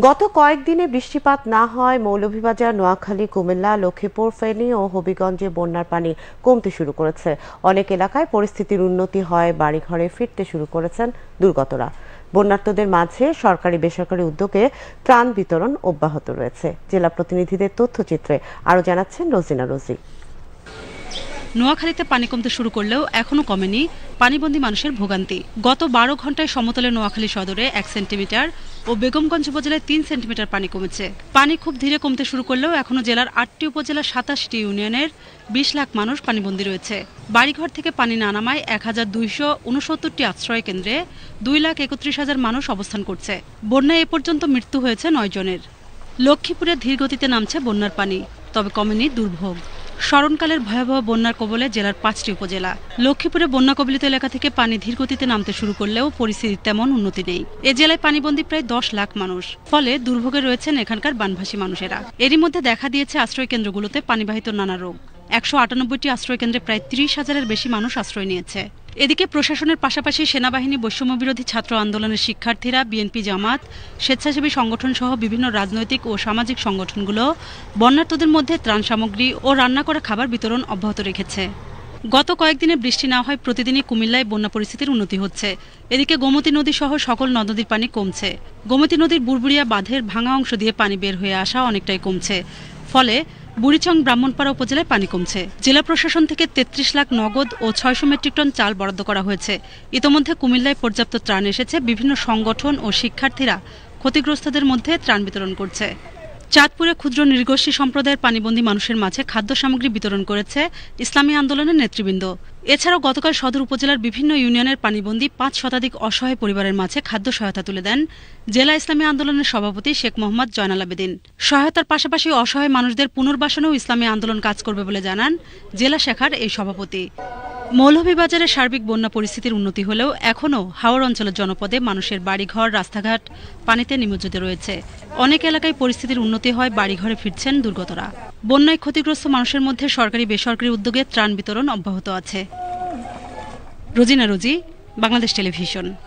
গত কয়েকদিনে বৃষ্টিপাত না হয় মৌলভীবাজার, নোয়াখালী, কুমিল্লা, লক্ষ্মীপুর, ফেনী ও হবিগঞ্জে বন্যার পানি কমতে শুরু করেছে। অনেক এলাকায় পরিস্থিতির উন্নতি হয়, বাড়িঘরে ফিরতে শুরু করেছেন দুর্গতরা। বন্যার্তদের মাঝে সরকারি বেসরকারি উদ্যোগে ত্রাণ বিতরণ অব্যাহত রয়েছে। জেলা প্রতিনিধিদের তথ্যচিত্রে আরও জানাচ্ছেন রোজিনা রোজি। নোয়াখালীতে পানি কমতে শুরু করলেও এখনও কমেনি পানিবন্দী মানুষের ভোগান্তি। গত বারো ঘন্টায় সমতলে নোয়াখালী সদরে এক সেন্টিমিটার ও বেগমগঞ্জ উপজেলায় তিন সেন্টিমিটার পানি কমেছে। পানি খুব ধীরে কমতে শুরু করলেও এখনও জেলার আটটি উপজেলার সাতাশটি ইউনিয়নের বিশ লাখ মানুষ পানিবন্দী রয়েছে। বাড়িঘর থেকে পানি না নামায় এক হাজার দুইশো উনসত্তরটি আশ্রয় কেন্দ্রে দুই লাখ একত্রিশ হাজার মানুষ অবস্থান করছে। বন্যায় এ পর্যন্ত মৃত্যু হয়েছে নয় জনের। লক্ষ্মীপুরে ধীরগতিতে নামছে বন্যার পানি, তবে কমেনি দুর্ভোগ। স্মরণকালের ভয়াবহ বন্যার কবলে জেলার পাঁচটি উপজেলা। লক্ষ্মীপুরে বন্যা কবলিত এলাকা থেকে পানি ধীর গতিতে নামতে শুরু করলেও পরিস্থিতি তেমন উন্নতি নেই। এ জেলায় পানিবন্দী প্রায় দশ লাখ মানুষ। ফলে দুর্ভোগে রয়েছেন এখানকার বানভাসী মানুষেরা। এরই মধ্যে দেখা দিয়েছে আশ্রয় কেন্দ্রগুলোতে পানিবাহিত নানা রোগ। একশো আটানব্বইটি আশ্রয়কেন্দ্রে প্রায় ত্রিশ হাজারের বেশি মানুষ আশ্রয় নিয়েছে। এদিকে প্রশাসনের পাশাপাশি সেনাবাহিনী বৈষম্য বিরোধী ছাত্র আন্দোলনের শিক্ষার্থীরা, বিএনপি জামাত, স্বেচ্ছাসেবী সংগঠন সহ বিভিন্ন রাজনৈতিক ও সামাজিক সংগঠনগুলো বন্যার্থদের মধ্যে ত্রাণ সামগ্রী ও রান্না করা খাবার বিতরণ অব্যাহত রেখেছে। গত কয়েকদিনে বৃষ্টি না হয় প্রতিদিনই কুমিল্লায় বন্যা পরিস্থিতির উন্নতি হচ্ছে। এদিকে গোমতী নদী সহ সকল নদ নদীর পানি কমছে। গোমতী নদীর বুড়বুড়িয়া বাঁধের ভাঙা অংশ দিয়ে পানি বের হয়ে আসা অনেকটাই কমছে। ফলে বুড়িচং ব্রাহ্মণপাড়া উপজেলায় পানি কমছে। জেলা প্রশাসন থেকে তেত্রিশ লাখ নগদ ও ছয়শো মেট্রিক টন চাল বরাদ্দ করা হয়েছে। ইতোমধ্যে কুমিল্লায় পর্যাপ্ত ত্রাণ এসেছে। বিভিন্ন সংগঠন ও শিক্ষার্থীরা ক্ষতিগ্রস্তদের মধ্যে ত্রাণ বিতরণ করছে। চাঁদপুরে ক্ষুদ্র নৃগোষ্ঠী সম্প্রদায়ের পানিবন্দী মানুষের মাঝে খাদ্য সামগ্রী বিতরণ করেছে ইসলামী আন্দোলনের নেতৃবৃন্দ। এছাড়াও গতকাল সদর উপজেলার বিভিন্ন ইউনিয়নের পানিবন্দী পাঁচ শতাধিক অসহায় পরিবারের মাঝে খাদ্য সহায়তা তুলে দেন জেলা ইসলামী আন্দোলনের সভাপতি শেখ মোহাম্মদ জয়নাল আবেদিন। সহায়তার পাশাপাশি অসহায় মানুষদের পুনর্বাসনেও ইসলামী আন্দোলন কাজ করবে বলে জানান জেলা শাখার এই সভাপতি। মৌলভীবাজারে সার্বিক বন্যা পরিস্থিতির উন্নতি হলেও এখনও হাওড় অঞ্চলের জনপদে মানুষের বাড়িঘর, রাস্তাঘাট পানিতে নিমজ্জিত রয়েছে। অনেক এলাকায় পরিস্থিতির উন্নতি হয়, বাড়িঘরে ফিরছেন দুর্গতরা। বন্যায় ক্ষতিগ্রস্ত মানুষের মধ্যে সরকারি বেসরকারি উদ্যোগে ত্রাণ বিতরণ অব্যাহত আছে। রোজিনা রোজি, বাংলাদেশ টেলিভিশন।